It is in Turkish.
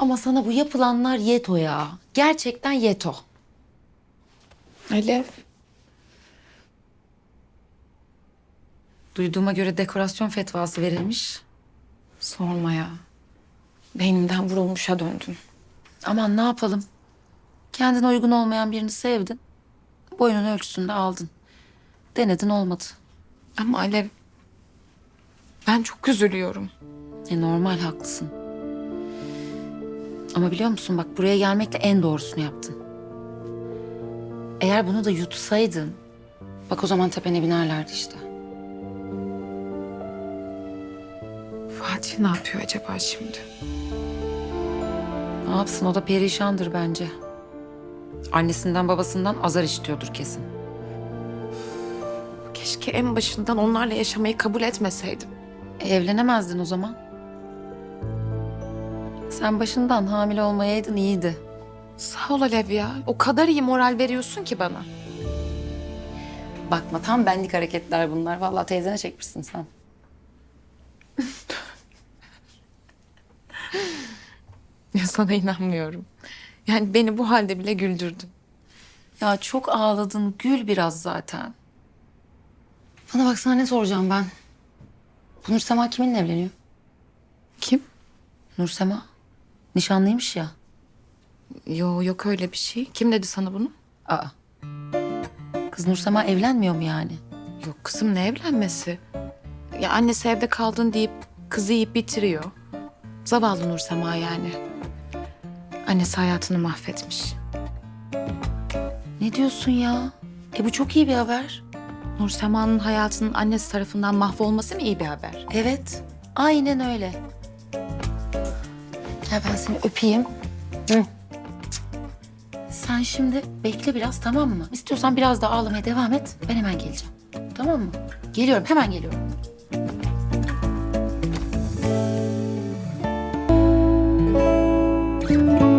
Ama sana bu yapılanlar yeto ya. Gerçekten yeto. Alev. Duyduğuma göre dekorasyon fetvası verilmiş. Sorma ya. Beynimden vurulmuşa döndüm. Aman ne yapalım? Kendine uygun olmayan birini sevdin. Boyunun ölçüsünde aldın. Denedin olmadı. Ama Alev... Ben çok üzülüyorum. E normal haklısın. Ama biliyor musun bak buraya gelmekle en doğrusunu yaptın. Eğer bunu da yutsaydın... Bak o zaman tepene binerlerdi işte. Fatih ne yapıyor acaba şimdi? Ne yapsın o da perişandır bence. Annesinden babasından azar işitiyordur kesin. Keşke en başından onlarla yaşamayı kabul etmeseydim. E, evlenemezdin o zaman. Sen başından hamile olmayaydın iyiydi. Sağ ol Alev ya. O kadar iyi moral veriyorsun ki bana. Bakma tam benlik hareketler bunlar. Vallahi teyzene çekmişsin sen. Ya sana inanmıyorum. Yani beni bu halde bile güldürdün. Ya çok ağladın. Gül biraz zaten. Bana baksana ne soracağım ben. Bu Nursema kiminle evleniyor? Kim? Nursema. Nişanlıymış ya. Yo yok öyle bir şey. Kim dedi sana bunu? Aa. Kız Nursema evlenmiyor mu yani? Yok kızım ne evlenmesi? Ya annesi evde kaldın deyip kızı yiyip bitiriyor. Zavallı Nursema yani. Annesi hayatını mahvetmiş. Ne diyorsun ya? E bu çok iyi bir haber. Nursema'nın hayatının annesi tarafından mahvolması mı iyi bir haber? Evet. Aynen öyle. Gel ben seni öpeyim. Hı. Sen şimdi bekle biraz tamam mı? İstiyorsan biraz daha ağlamaya devam et. Ben hemen geleceğim. Tamam mı? Geliyorum hemen geliyorum. Müzik